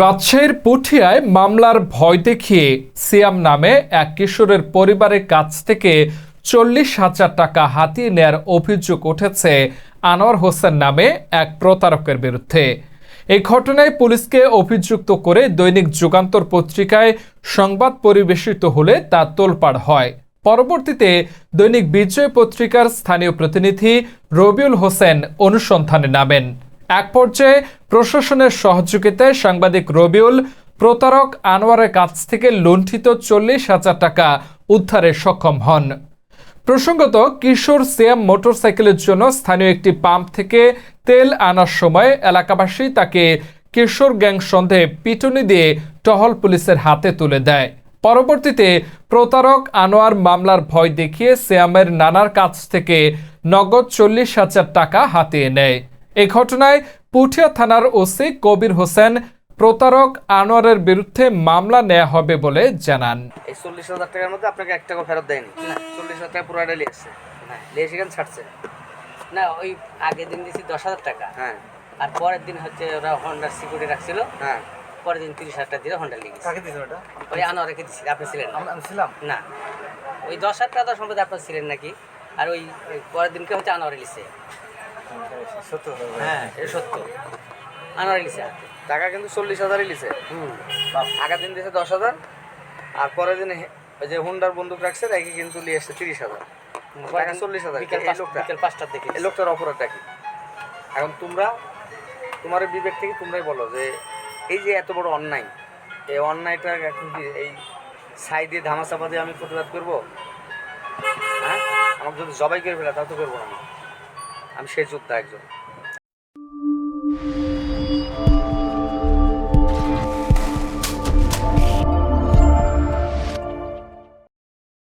রাজশাহীর পুঠিয়ায় মামলার ভয় দেখিয়ে সিয়াম নামে এক কিশোরের পরিবারের কাছ থেকে চল্লিশ হাজার টাকা হাতিয়ে নেয়ার অভিযোগ উঠেছে আনোয়ার হোসেন নামে এক প্রতারকের বিরুদ্ধে। এই ঘটনায় পুলিশকে অভিযুক্ত করে দৈনিক যুগান্তর পত্রিকায় সংবাদ পরিবেশিত হলে তা তোলপাড় হয়। পরবর্তীতে দৈনিক বিজয় পত্রিকার স্থানীয় প্রতিনিধি রবিউল হোসেন অনুসন্ধানে নামেন। এক পর্যায়ে প্রশাসনের সহযোগিতায় সাংবাদিক রবিউল প্রতারক আনোয়ারের কাছ থেকে লুণ্ঠিত চল্লিশ হাজার টাকা উদ্ধারে সক্ষম হন। প্রসঙ্গত, কিশোর সিয়াম মোটরসাইকেলের জন্য স্থানীয় একটি পাম্প থেকে তেল আনার সময় এলাকাবাসী তাকে কিশোর গ্যাং সন্দেহে পিটুনি দিয়ে টহল পুলিশের হাতে তুলে দেয়। পরবর্তীতে প্রতারক আনোয়ার মামলার ভয় দেখিয়ে সিয়ামের নানার কাছ থেকে নগদ চল্লিশ হাজার টাকা হাতিয়ে নেয়। এ ঘটনায় পুঠিয়া থানার ওসি কবির হোসেন প্রতারক আনোয়ারের বিরুদ্ধে মামলা নেওয়া হবে বলে জানান। এই চল্লিশ হাজার টাকার মধ্যে আপনাকে এক টাকা ফেরত দেয়নি। চল্লিশ হাজার টাকা পুরোটা নিয়ে নিয়ে সেখানে ছাড়ছে? না ওই আগের দিন দিয়েছি দশ হাজার টাকা। হ্যাঁ। আর পরের দিন হচ্ছে ওরা হন্ডার সিকিউরিটি রাখছিল। হ্যাঁ। পরের দিন তিরিশ হাজার টাকা দিয়ে হন্ডা লেগেছে কাকে দিয়েছে ওটা? ওই আনোয়ার রেখে দিচ্ছি আপনি ছিলেন আমি ছিলাম? না। ওই দশ হাজার টাকা সম্পদে আপনার ছিলেন নাকি? আর ওই পরের দিনকে হচ্ছে আনোয়ারে লিখছে হ্যাঁ সত্য আনোয়ার লিখছে টাকা কিন্তু চল্লিশ হাজারই লিছে। আগের দিন দিয়েছে দশ হাজার আর পরের দিন ওই যে হুন্ডার বন্দুক রাখছে তাকে কিন্তু নিয়ে এসছে তিরিশ হাজার। টাকা চল্লিশ হাজার। বিকেল পাঁচটার দিকে এই লোকটার অপরাধটা কি? এখন তোমরা তোমার বিবেক থেকে তোমরাই বলো যে এই যে এত বড় অন্যায় এই অন্যায়টা এখন কি এই ছাই দিয়ে ধামা চাপা দিয়ে আমি প্রতিবাদ করব? হ্যাঁ? আমাকে যদি জবাই করে ফেলা তাও তো করব না। আমি। আমি সেই যোদ্ধা একজন।